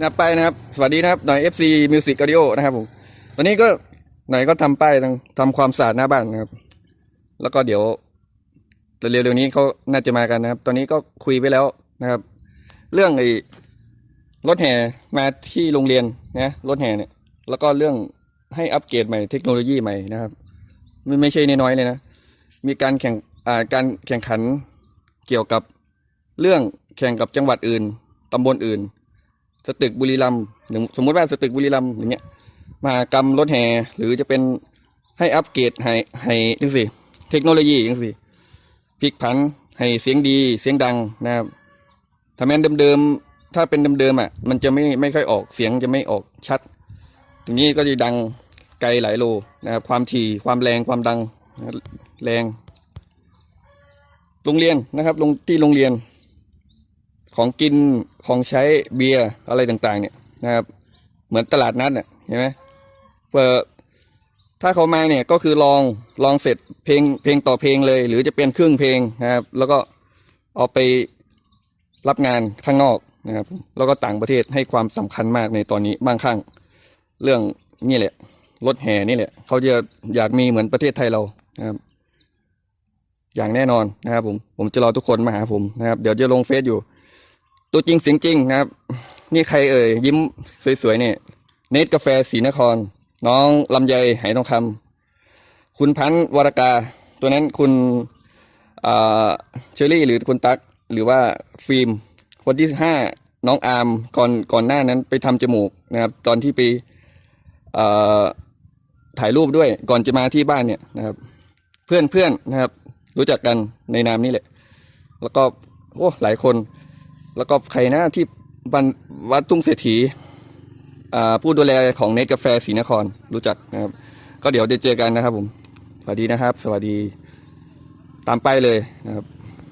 นะครับไปนะครับ สวัสดีนะครับหน่อย FC Music Audio นะครับผมตอนนี้ก็หน่อยก็ทำป้ายทำความสะอาดหน้าบ้านนะครับ แล้วก็เดี๋ยวเร็วๆนี้เขาน่าจะมากันนะครับ ตอนนี้ก็คุยไปแล้วนะครับ เรื่องไอ้รถแห่มาที่โรงเรียนนะรถแห่เนี่ย แล้วก็เรื่องให้อัปเกรดใหม่เทคโนโลยีใหม่นะครับไม่ไม่ใช่น้อยๆเลยนะ มีการแข่งอ่าการแข่งขันเกี่ยวกับเรื่องแข่งกับจังหวัดอื่นตำบลอื่น สตึกบุรีรัมย์หรือสมมติว่าสตึกบุรีรัมย์อย่างเงี้ยมากรรมรถแห่หรือจะเป็นให้อัปเกรดให้ให้จังสิเทคโนโลยีจังสิพลิกผันให้เสียงดีเสียงดังนะครับถ้าแม้นเดิมๆถ้าเป็นเดิมๆอะ มันจะไม่ไม่ค่อยออกเสียงจะไม่ออกชัดทีนี้ก็จะดังไกลหลายโลนะครับความถี่ความแรงความดังแรง โรงเรียนนะครับลงที่โรงเรียน ของกินของใช้เบียร์อะไรต่างๆ เนี่ยนะครับ เหมือนตลาดนัดเนี่ยเห็นไหมเปิดถ้าเขามาเนี่ยก็คือลองลองเสร็จเพลงเพลงต่อเพลงเลย หรือจะเป็นครึ่งเพลงนะครับ แล้วก็เอาไปรับงานข้างนอกนะครับ แล้วก็ต่างประเทศให้ความสำคัญมากในตอนนี้บางครั้งเรื่องนี่แหละรถแห่นี่แหละเขาจะอยากมีเหมือนประเทศไทยเรานะครับ อย่างแน่นอนนะครับผมผมจะรอทุกคนมาหาผมนะครับ เดี๋ยวจะลงเฟซอยู่ ตัวจริงเสียงจริงนะครับ นี่ใครเอ่ยยิ้มสวยๆเนี่ยเนตกาแฟศรีนคร น้องลำไยไหทองคำคุณพันธ์วรกา ตัวนั้นคุณเชอรี่หรือคุณตั๊กหรือว่าฟิล์ม คนที่ห้าน้องอาร์มก่อนก่อนหน้านั้นไปทำจมูกนะครับ ตอนที่ไปถ่ายรูปด้วยก่อนจะมาที่บ้านเนี่ยนะครับ เพื่อนเพื่อนนะครับ รู้จักกันในนามนี้แหละ แล้วก็โอ้หลายคน แล้วก็ใครนะที่บันวัดทุ่งเศรษฐีผู้ดูแลของเนตกาแฟศรีนครรู้จักนะครับ ก็เดี๋ยวจะเจอกันนะครับผม สวัสดีนะครับ สวัสดีตามไปเลยนะครับ